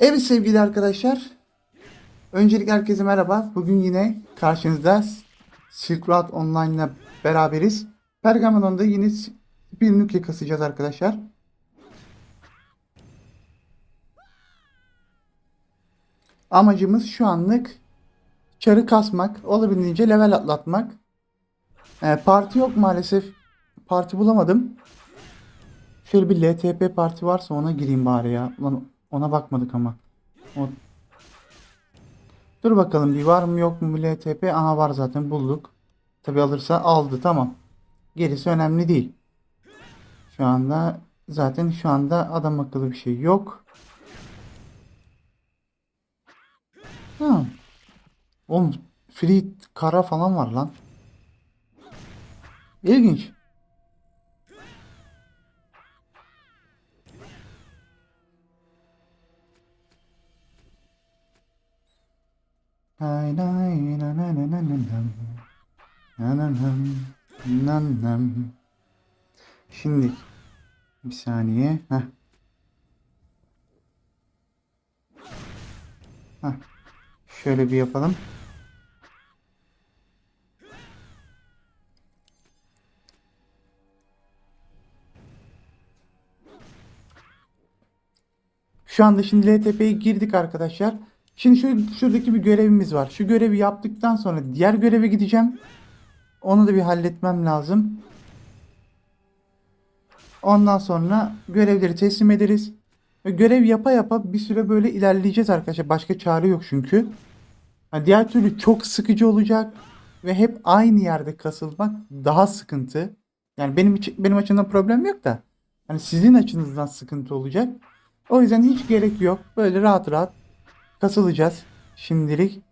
Evet sevgili arkadaşlar. Öncelikle herkese merhaba. Bugün yine karşınızda Silk Road Online beraberiz. Pergamon'da yine bir nuke kasacağız arkadaşlar. Amacımız şu anlık çarı kasmak, olabildiğince level atlatmak. Ee, parti yok maalesef. Parti bulamadım. Şöyle bir LTP parti varsa ona gireyim bari ya. Ulan ona bakmadık ama. O... Dur bakalım bir var mı yok mu LTP? Aha var zaten bulduk. Tabi alırsa aldı tamam. Gerisi önemli değil. Şu anda zaten şu anda adam akıllı bir şey yok. Ha. Oğlum free kara falan var lan. İlginç. Hay lay na na na na na. Na na. Na. Şimdi bir saniye. Heh. Heh. Şöyle bir yapalım. Şu anda şimdi LTP'ye girdik arkadaşlar. Şimdi şu şuradaki bir görevimiz var. Şu görevi yaptıktan sonra diğer göreve gideceğim. Onu da bir halletmem lazım. Ondan sonra görevleri teslim ederiz. Ve görev yapa yapa bir süre böyle ilerleyeceğiz arkadaşlar. Başka çare yok çünkü. Ha, diğer türlü çok sıkıcı olacak ve hep aynı yerde kasılmak daha sıkıntı. Yani benim benim açımdan problem yok da hani sizin açınızdan sıkıntı olacak. O yüzden hiç gerek yok. Böyle rahat rahat kasılacağız şimdilik.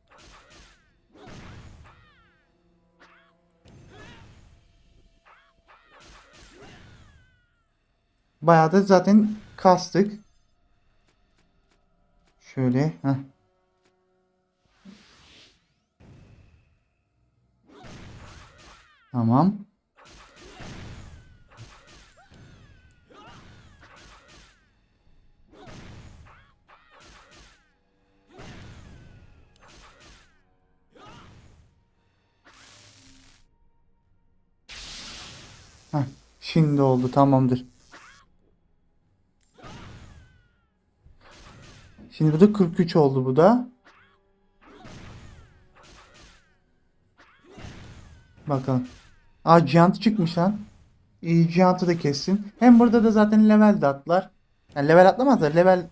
Bayağı da zaten kastık. Şöyle. Heh. Tamam. Şimdi oldu tamamdır. Şimdi bu da 43 oldu bu da. Bakalım. Aa Giant çıkmış lan. İyi Giant'ı da kessin. Hem burada da zaten level de atlar. Yani level atlamazlar. Level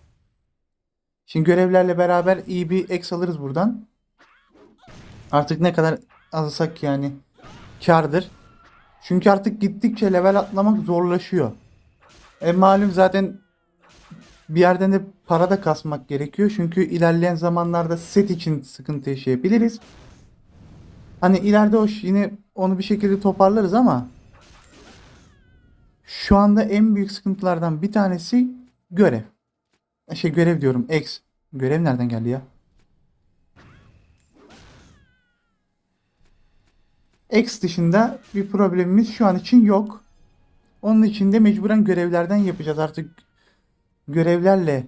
Şimdi görevlerle beraber iyi bir X alırız buradan. Artık ne kadar alırsak yani kardır. Çünkü artık gittikçe level atlamak zorlaşıyor. E malum zaten bir yerden de para da kasmak gerekiyor. Çünkü ilerleyen zamanlarda set için sıkıntı yaşayabiliriz. Hani ileride hoş yine onu bir şekilde toparlarız ama şu anda en büyük sıkıntılardan bir tanesi görev. Şey görev diyorum X. Görev nereden geldi ya? X dışında bir problemimiz şu an için yok. Onun için de mecburen görevlerden yapacağız artık. Görevlerle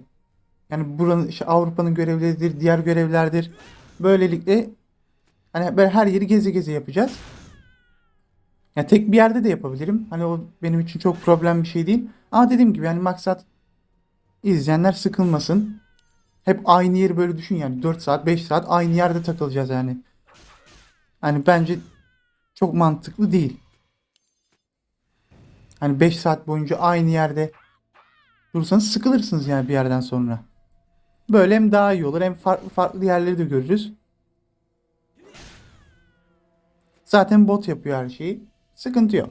yani buranın işte Avrupa'nın görevleridir, diğer görevlerdir. Böylelikle hani böyle her yeri gezi gezi yapacağız. Yani tek bir yerde de yapabilirim. Hani o benim için çok problem bir şey değil. Ama dediğim gibi yani maksat izleyenler sıkılmasın. Hep aynı yeri böyle düşün yani 4 saat 5 saat aynı yerde takılacağız yani. Hani bence çok mantıklı değil. Hani 5 saat boyunca aynı yerde durursanız sıkılırsınız yani bir yerden sonra. Böyle hem daha iyi olur hem farklı farklı yerleri de görürüz. Zaten bot yapıyor her şeyi. Sıkıntı yok.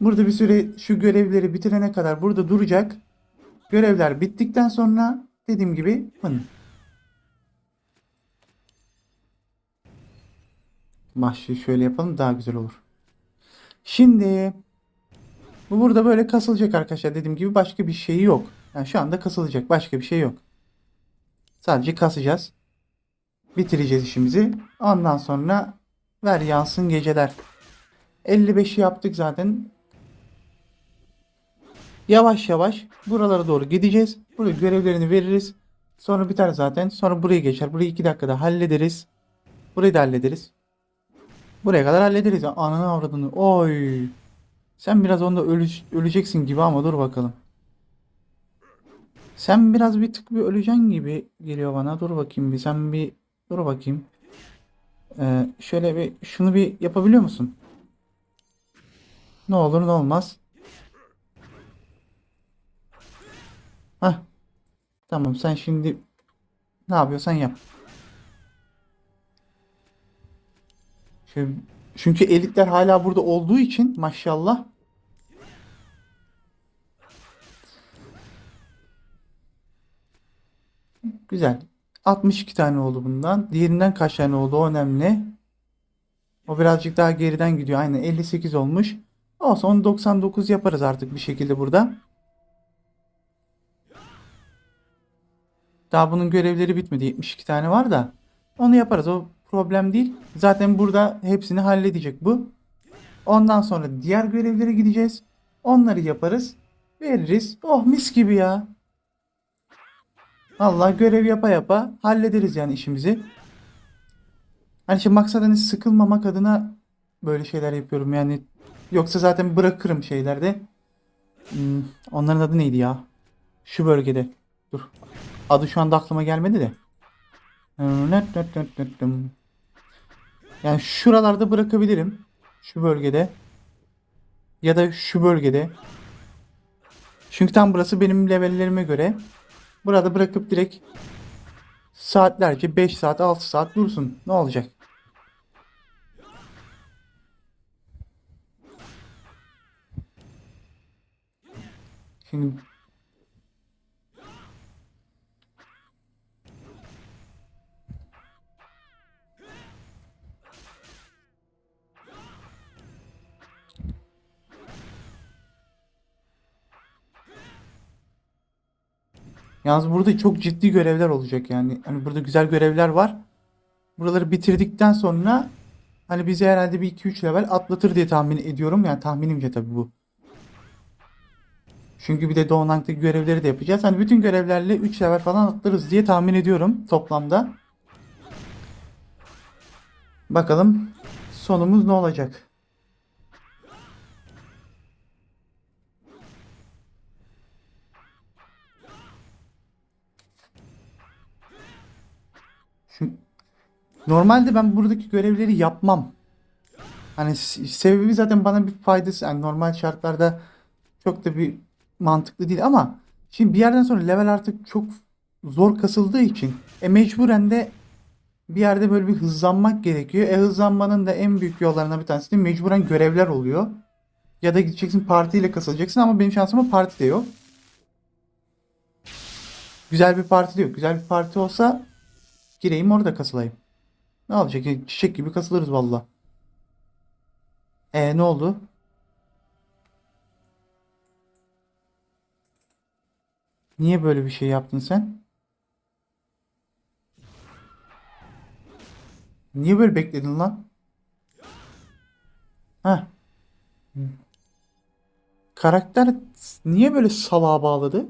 Burada bir süre şu görevleri bitirene kadar burada duracak. Görevler bittikten sonra dediğim gibi fın. Başlığı şöyle yapalım daha güzel olur. Şimdi bu burada böyle kasılacak arkadaşlar. Dediğim gibi başka bir şey yok. Yani şu anda kasılacak başka bir şey yok. Sadece kasacağız. Bitireceğiz işimizi. Ondan sonra ver yansın geceler. 55'i yaptık zaten. Yavaş yavaş buralara doğru gideceğiz. Buraya görevlerini veririz. Sonra biter zaten. Sonra buraya geçer. Burayı 2 dakikada hallederiz. Burayı da hallederiz. Buraya kadar hallederiz. Ananı avradını. Oy. Sen biraz onda öle- öleceksin gibi ama dur bakalım. Sen biraz bir tık bir öleceksin gibi geliyor bana. Dur bakayım bir. Sen bir dur bakayım. Ee, şöyle bir şunu bir yapabiliyor musun? Ne olur ne olmaz. Hah. Tamam sen şimdi ne yapıyorsan yap. Şu- Çünkü elitler hala burada olduğu için maşallah. Güzel. 62 tane oldu bundan. Diğerinden kaç tane oldu o önemli. O birazcık daha geriden gidiyor. Aynen 58 olmuş. Olsun onu 99 yaparız artık bir şekilde burada. Daha bunun görevleri bitmedi. 72 tane var da. Onu yaparız. O problem değil. Zaten burada hepsini halledecek bu. Ondan sonra diğer görevlere gideceğiz. Onları yaparız. Veririz. Oh mis gibi ya. Allah görev yapa yapa hallederiz yani işimizi. Hani şimdi maksat hani sıkılmamak adına böyle şeyler yapıyorum yani. Yoksa zaten bırakırım şeylerde. Hmm, onların adı neydi ya? Şu bölgede. Dur. Adı şu anda aklıma gelmedi de. Yani şuralarda bırakabilirim. Şu bölgede. Ya da şu bölgede. Çünkü tam burası benim levellerime göre. Burada bırakıp direkt saatlerce 5 saat 6 saat dursun. Ne olacak? Şimdi Yalnız burada çok ciddi görevler olacak yani. Hani burada güzel görevler var. Buraları bitirdikten sonra hani bizi herhalde bir 2-3 level atlatır diye tahmin ediyorum. Yani tahminimce tabii bu. Çünkü bir de Doğanank'taki görevleri de yapacağız. Hani bütün görevlerle 3 level falan atlarız diye tahmin ediyorum toplamda. Bakalım sonumuz ne olacak? Şu, normalde ben buradaki görevleri yapmam. Hani sebebi zaten bana bir faydası. Yani normal şartlarda çok da bir mantıklı değil ama şimdi bir yerden sonra level artık çok zor kasıldığı için e mecburen de bir yerde böyle bir hızlanmak gerekiyor. E hızlanmanın da en büyük yollarından bir tanesi de mecburen görevler oluyor. Ya da gideceksin partiyle kasılacaksın ama benim şansıma parti de yok. Güzel bir parti de yok. Güzel bir parti olsa gireyim orada kasılayım. Ne olacak? ya? Çiçek gibi kasılırız valla. E ne oldu? Niye böyle bir şey yaptın sen? Niye böyle bekledin lan? Ha. Karakter niye böyle salağa bağladı?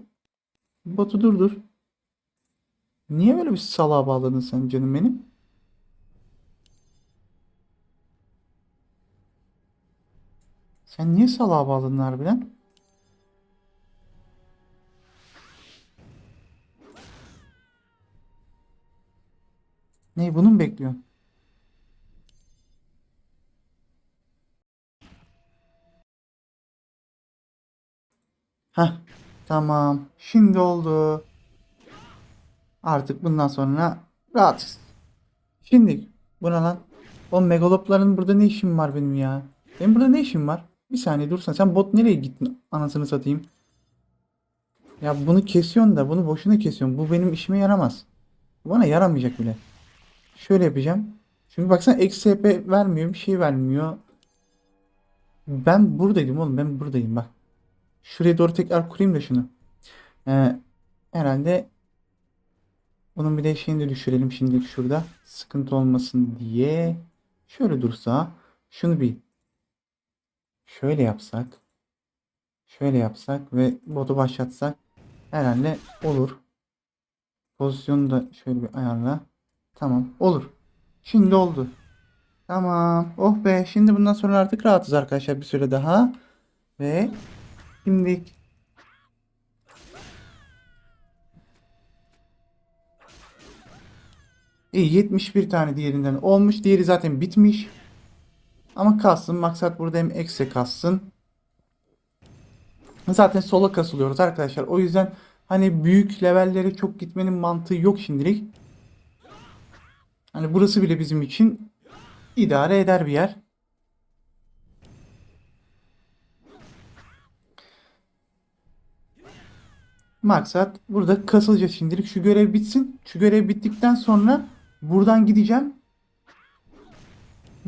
Batu dur dur. Niye böyle bir salağa bağladın sen canım benim? Sen niye salağa bağladın harbiden? Ne bunu mu bekliyorsun? Heh, tamam. Şimdi oldu. Artık bundan sonra rahatız. Şimdi bu ne lan? O megalopların burada ne işim var benim ya? Benim burada ne işim var? Bir saniye dursan sen bot nereye gittin anasını satayım. Ya bunu kesiyorsun da bunu boşuna kesiyorsun. Bu benim işime yaramaz. Bana yaramayacak bile. Şöyle yapacağım. Çünkü baksana XP vermiyor bir şey vermiyor. Ben buradaydım oğlum ben buradayım bak. Şuraya doğru tekrar kurayım da şunu. Ee, herhalde bunun bir de şeyini de düşürelim şimdilik şurada. Sıkıntı olmasın diye. Şöyle dursa. Şunu bir şöyle yapsak. Şöyle yapsak ve botu başlatsak herhalde olur. Pozisyonu da şöyle bir ayarla. Tamam olur. Şimdi oldu. Tamam. Oh be. Şimdi bundan sonra artık rahatız arkadaşlar bir süre daha. Ve şimdi İyi 71 tane diğerinden olmuş. Diğeri zaten bitmiş. Ama kalsın. Maksat burada hem eksi kalsın. Zaten sola kasılıyoruz arkadaşlar. O yüzden hani büyük levellere çok gitmenin mantığı yok şimdilik. Hani burası bile bizim için idare eder bir yer. Maksat burada kasılacağız şimdilik. Şu görev bitsin. Şu görev bittikten sonra buradan gideceğim.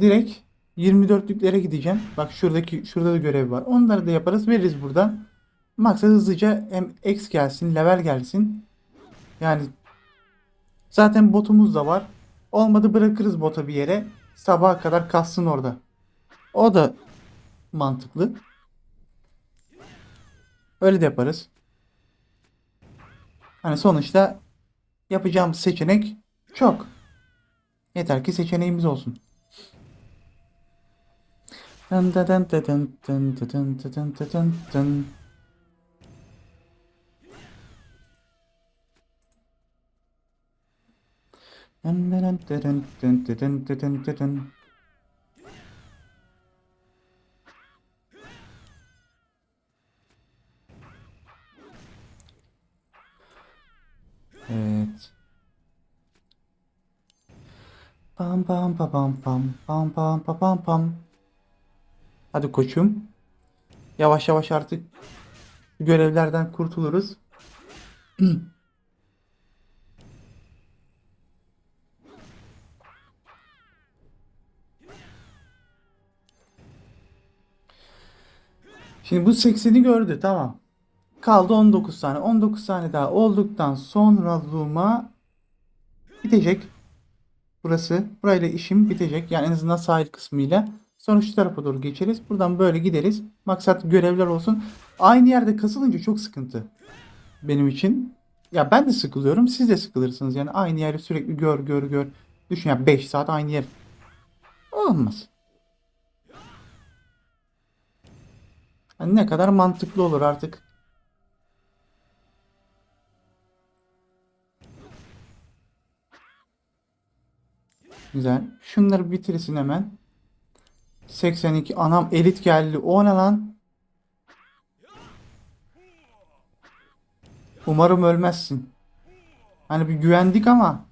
Direkt 24'lüklere gideceğim. Bak şuradaki şurada da görev var. Onları da yaparız. Veririz buradan. Maksat hızlıca hem X gelsin, level gelsin. Yani zaten botumuz da var. Olmadı bırakırız bota bir yere. Sabaha kadar kalsın orada. O da mantıklı. Öyle de yaparız. Hani sonuçta yapacağımız seçenek çok. Yeter ki seçeneğimiz olsun. Dın dın dın dın dın dın dın dın dın dın dın. Dın dın dın dın Pam pam pa pam pam pam pam pa pam pam. Hadi koçum. Yavaş yavaş artık görevlerden kurtuluruz. Şimdi bu 80'i gördü tamam. Kaldı 19 tane. 19 tane daha olduktan sonra Luma bitecek. Burası. Burayla işim bitecek. Yani en azından sahil kısmıyla. Sonra şu tarafa doğru geçeriz. Buradan böyle gideriz. Maksat görevler olsun. Aynı yerde kasılınca çok sıkıntı. Benim için. Ya ben de sıkılıyorum. Siz de sıkılırsınız. Yani aynı yeri sürekli gör gör gör. Düşün ya 5 saat aynı yer. Olmaz. Yani ne kadar mantıklı olur artık. Güzel. Şunları bitirsin hemen. 82. Anam elit geldi. O ne lan? Umarım ölmezsin. Hani bir güvendik ama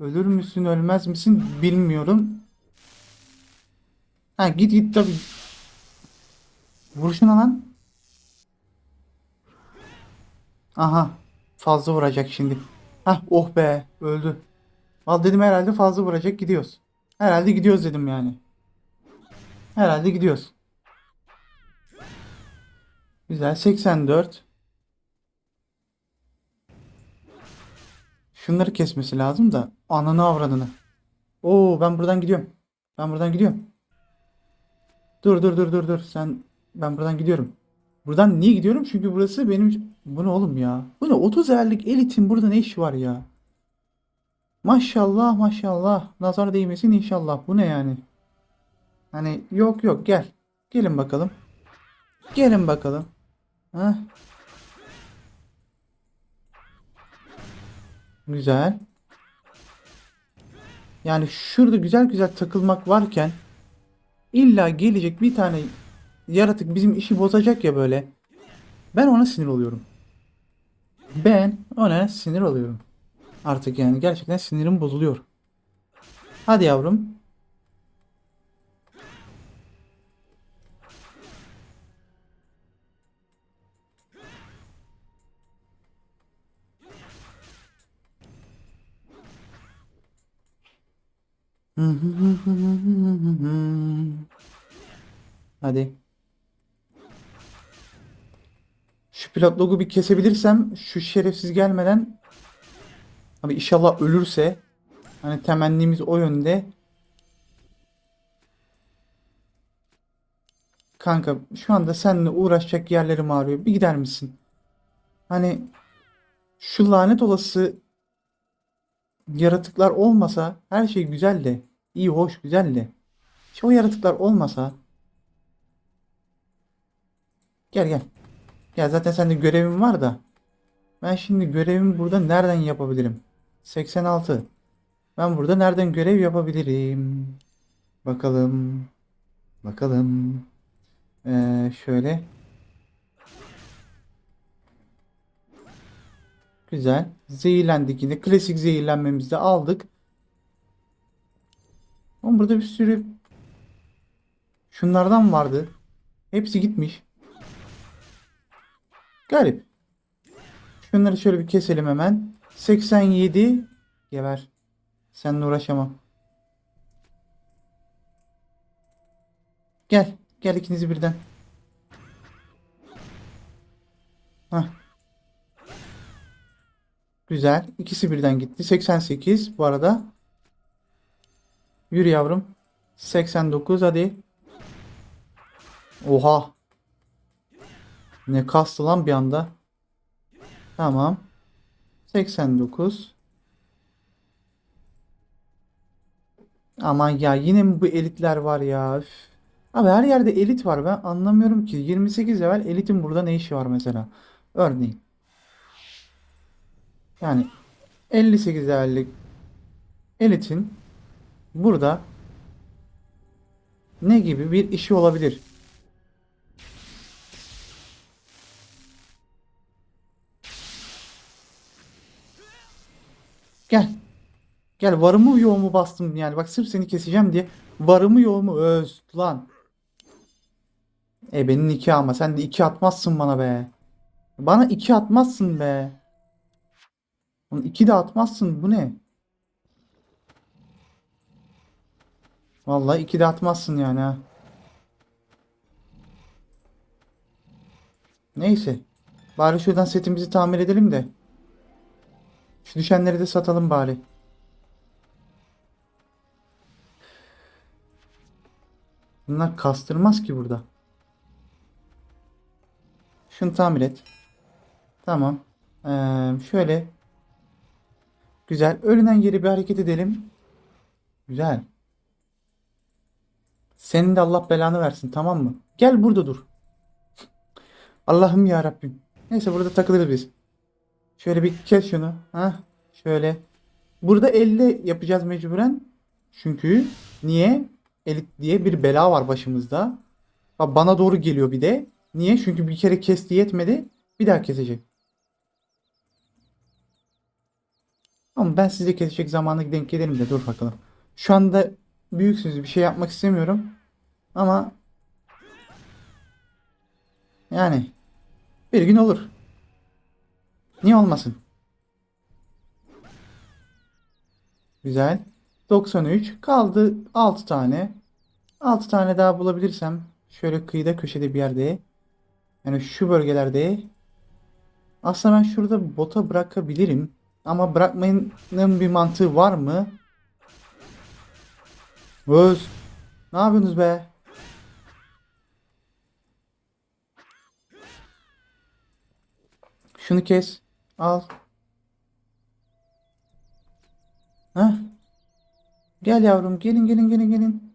ölür müsün ölmez misin bilmiyorum. Ha git git tabi. Vur şuna lan. Aha. Fazla vuracak şimdi. Hah oh be öldü. Al dedim herhalde fazla vuracak gidiyoruz. Herhalde gidiyoruz dedim yani. Herhalde gidiyoruz. Güzel 84. Şunları kesmesi lazım da ananı avradını. Oo ben buradan gidiyorum. Ben buradan gidiyorum. Dur dur dur dur dur sen ben buradan gidiyorum. Buradan niye gidiyorum? Çünkü burası benim bu ne oğlum ya? Bu ne 30 erlik elitin burada ne işi var ya? Maşallah maşallah. Nazar değmesin inşallah. Bu ne yani? Hani yok yok gel. Gelin bakalım. Gelin bakalım. Heh. Güzel. Yani şurada güzel güzel takılmak varken illa gelecek bir tane yaratık bizim işi bozacak ya böyle. Ben ona sinir oluyorum. Ben ona sinir oluyorum. Artık yani gerçekten sinirim bozuluyor. Hadi yavrum. Hadi. Şu pilot logu bir kesebilirsem şu şerefsiz gelmeden Abi inşallah ölürse hani temennimiz o yönde. Kanka şu anda seninle uğraşacak yerlerim ağrıyor. Bir gider misin? Hani şu lanet olası yaratıklar olmasa her şey güzel de. iyi hoş güzel de. İşte o yaratıklar olmasa Gel gel. Ya zaten sende görevim var da. Ben şimdi görevimi burada nereden yapabilirim? 86. Ben burada nereden görev yapabilirim? Bakalım. Bakalım. Ee, şöyle. Güzel. Zehirlendik yine. Klasik zehirlenmemizi de aldık. Ama burada bir sürü şunlardan vardı. Hepsi gitmiş. Garip. Şunları şöyle bir keselim hemen. 87 geber. Seninle uğraşamam. Gel. Gel ikinizi birden. Hah. Güzel. İkisi birden gitti. 88 bu arada. Yürü yavrum. 89 hadi. Oha. Ne kastı lan bir anda. Tamam. 89. Aman ya yine mi bu elitler var ya? Üf. Abi her yerde elit var ben anlamıyorum ki. 28 level elitin burada ne işi var mesela? Örneğin. Yani 58 levellik elitin burada ne gibi bir işi olabilir? Gel. Gel varımı yoğumu bastım yani. Bak sırf seni keseceğim diye varımı yoğumu öz lan. E benim iki ama sen de iki atmazsın bana be. Bana iki atmazsın be. Oğlum iki de atmazsın bu ne? Vallahi iki de atmazsın yani ha. Neyse. Bari şuradan setimizi tamir edelim de. Şu düşenleri de satalım bari. Bunlar kastırmaz ki burada. Şunu tamir et. Tamam. Ee, şöyle. Güzel. Ölünen geri bir hareket edelim. Güzel. Senin de Allah belanı versin tamam mı? Gel burada dur. Allah'ım ya Rabbim. Neyse burada takılırız biz. Şöyle bir kes şunu. Ha, şöyle. Burada elle yapacağız mecburen. Çünkü niye? Elit diye bir bela var başımızda. Bana doğru geliyor bir de. Niye? Çünkü bir kere kesti yetmedi. Bir daha kesecek. Ama ben size kesecek zamanı denk gelirim de dur bakalım. Şu anda büyüksünüz bir şey yapmak istemiyorum. Ama yani bir gün olur. Niye olmasın? Güzel. 93. Kaldı 6 tane. 6 tane daha bulabilirsem şöyle kıyıda köşede bir yerde yani şu bölgelerde aslında ben şurada bota bırakabilirim. Ama bırakmanın bir mantığı var mı? Öz. Ne yapıyorsunuz be? Şunu kes. Al. Heh. Gel yavrum. Gelin gelin gelin gelin.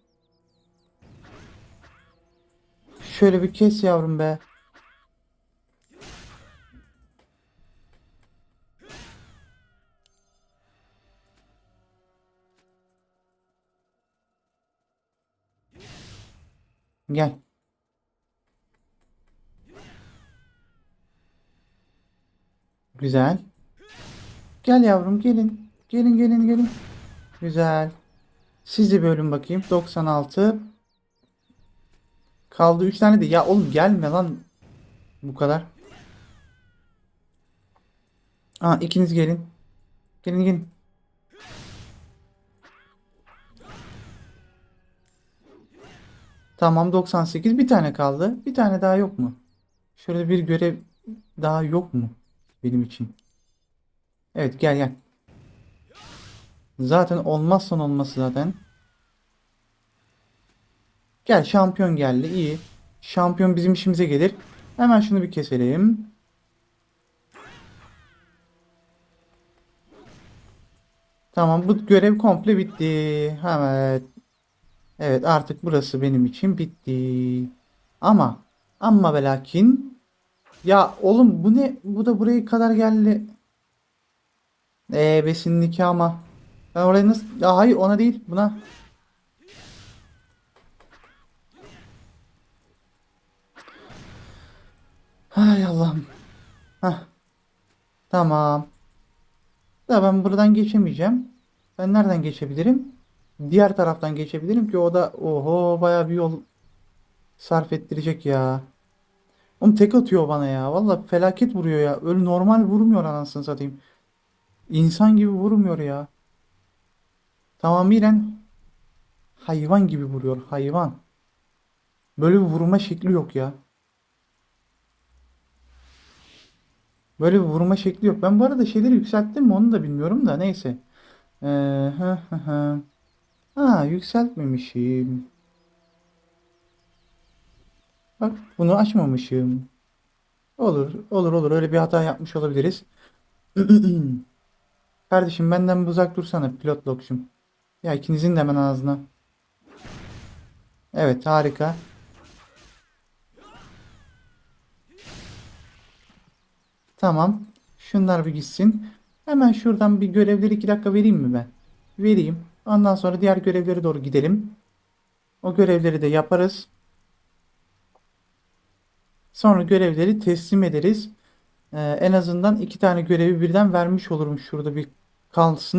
Şöyle bir kes yavrum be. Gel. Güzel. Gel yavrum gelin. Gelin gelin gelin. Güzel. Siz de bölün bakayım. 96. Kaldı 3 tane de. Ya oğlum gelme lan. Bu kadar. Aa ikiniz gelin. Gelin gelin. Tamam 98. Bir tane kaldı. Bir tane daha yok mu? Şöyle bir görev daha yok mu? Benim için. Evet gel gel. Zaten olmazsan olması zaten. Gel şampiyon geldi iyi. şampiyon bizim işimize gelir. Hemen şunu bir keselim. Tamam bu görev komple bitti. Evet. Evet artık burası benim için bitti. Ama ama ve lakin ya oğlum bu ne? Bu da buraya kadar geldi. Eee besin nikah ama. Ben oraya nasıl? Ya hayır ona değil buna. Hay Allah'ım. Tamam. Da ben buradan geçemeyeceğim. Ben nereden geçebilirim? Diğer taraftan geçebilirim ki o da oho bayağı bir yol sarf ettirecek ya. Oğlum tek atıyor bana ya. Valla felaket vuruyor ya. Öyle normal vurmuyor anasını satayım. İnsan gibi vurmuyor ya. Tamamen hayvan gibi vuruyor. Hayvan. Böyle bir vurma şekli yok ya. Böyle bir vurma şekli yok. Ben bu arada şeyleri yükselttim mi onu da bilmiyorum da neyse. Ee, hı hı hı. Ha yükseltmemişim. Bak bunu açmamışım. Olur olur olur öyle bir hata yapmış olabiliriz. Kardeşim benden uzak dursana pilot lokşum. Ya ikinizin de hemen ağzına. Evet harika. Tamam. Şunlar bir gitsin. Hemen şuradan bir görevleri 2 dakika vereyim mi ben? Vereyim. Ondan sonra diğer görevlere doğru gidelim. O görevleri de yaparız. Sonra görevleri teslim ederiz. Ee, en azından iki tane görevi birden vermiş olurum. Şurada bir kalsın.